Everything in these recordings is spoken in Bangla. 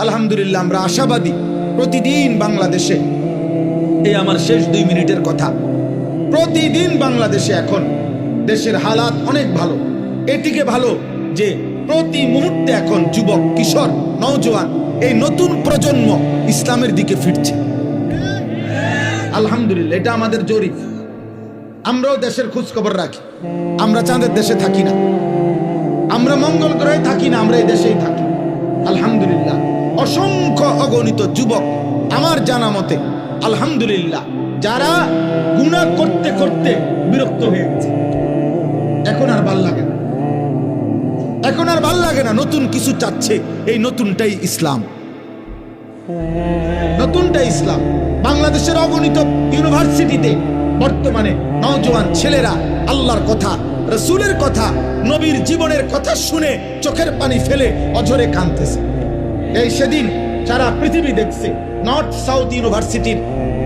আলহামদুলিল্লাহ, আমরা আশাবাদী প্রতিদিন বাংলাদেশে। এই আমার শেষ দুই মিনিটের কথা। প্রতিদিন বাংলাদেশে এখন দেশের হালাত অনেক ভালো। এটিকে ভালো যে প্রতি মুহূর্তে এখন যুবক, কিশোর, নওজোয়ান এই নতুন প্রজন্ম ইসলামের দিকে ফিরছে। আলহামদুলিল্লাহ, এটা আমাদের জরিপ। আমরাও দেশের খোঁজ খবর রাখি। আমরা চাঁদের দেশে থাকি না। আমরা মঙ্গল গ্রহে থাকি না, আমরা এই দেশেই থাকি। আলহামদুলিল্লাহ। অসংখ্য অগণিত যুবক আমার জানা মতে, আলহামদুলিল্লাহ, যারা গুণা করতে করতে বিরক্ত হয়ে গেছে এখন আর ভালো লাগে না। এখন আর ভালো লাগে না, নতুন কিছু চাচ্ছে এই নতুনটাই ইসলাম। নতুনটাই ইসলাম। বাংলাদেশের অগণিত ইউনিভার্সিটিতে বর্তমানে নওজোয়ান ছেলেরা আল্লাহর কথা, রসুলের কথা, নবীর জীবনের কথা শুনে চোখের পানি ফেলে অঝরে কাঁদতেছে। এই সেদিন সারা পৃথিবী দেখছে নর্থ সাউথ ইউনিভার্সিটির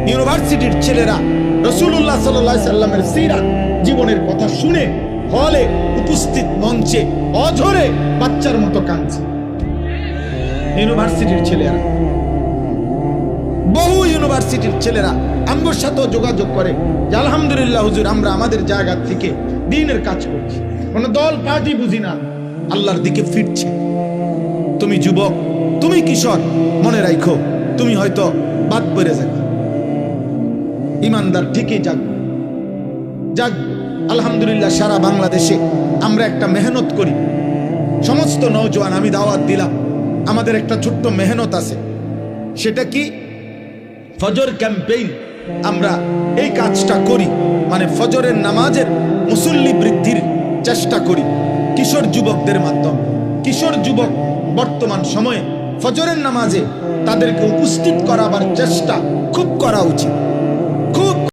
ইউনিভার্সিটির ছেলেরা রসুল্লাহ সাল্লাহ সাল্লামের সিরাত জীবনের কথা শুনে হলে উপস্থিত মঞ্চে অঝরে বাচ্চার মতো কাঁদছে। ইউনিভার্সিটির ছেলেরা, বহু ইউনিভার্সিটির ছেলেরা আমার সাথেও যোগাযোগ করে যে, আলহামদুলিল্লাহ হুজুর, আমরা আমাদের জায়গা থেকে দিনের কাজ করছি। কোনো দল পার্টি বুঝি না। আল্লাহর দিকে ফিরছে। তুমি যুবক তুমি কিশোর, মনে রাখো তুমি হয়তো বাদ পড়ে যাবে। ইমানদার ঠিকই জাগবে জাগবে আলহামদুলিল্লাহ সারা বাংলাদেশে আমরা একটা মেহনত করি। সমস্ত নৌজওয়ান আমি দাওয়াত দিলাম। আমাদের একটা ছোট্ট মেহনত আছে। সেটা কি? ফজর ক্যাম্পেইন আমরা এই কাজটা করি। মানে ফজরের নামাজের মুসল্লি বৃদ্ধির চেষ্টা করি। কিশোর যুবকদের মাধ্যমে। কিশোর যুবক বর্তমান সময়ে ফজরের নামাজে তাদেরকে উপস্থিত করাবার চেষ্টা খুব করা উচিত।